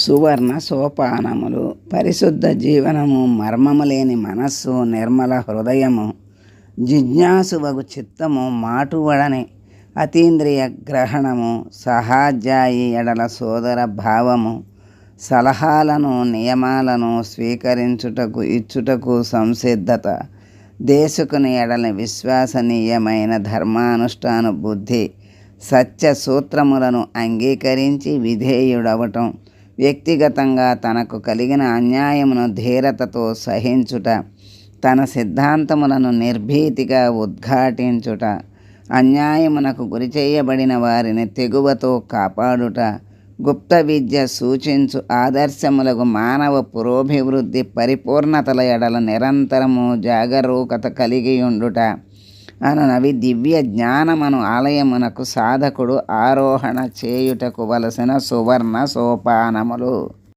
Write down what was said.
సువర్ణ సోపానములు పరిశుద్ధ జీవనము మర్మము లేని మనస్సు నిర్మల హృదయము జిజ్ఞాసువగు చిత్తము మాటువడని అతీంద్రియ గ్రహణము సహాధ్యాయి ఎడల సోదర భావము సలహాలను నియమాలను స్వీకరించుటకు ఇచ్చుటకు సంసిద్ధత దేశకుని ఎడల విశ్వసనీయమైన ధర్మానుష్ఠాన బుద్ధి సత్య సూత్రములను అంగీకరించి విధేయుడవటం వ్యక్తిగతంగా తనకు కలిగిన అన్యాయమును ధీరతతో సహించుట తన సిద్ధాంతములను నిర్భీతిగా ఉద్ఘాటించుట అన్యాయమునకు గురి చేయబడిన వారిని తెగువతో కాపాడుట గుప్త విద్య సూచించు ఆదర్శములకు మానవ పురోభివృద్ధి పరిపూర్ణతల ఎడల నిరంతరము జాగరూకత కలిగి ఉండుట అననవి దివ్య జ్ఞానమను ఆలయమునకు సాధకుడు ఆరోహణ చేయుటకు వలసిన సువర్ణ సోపానములు.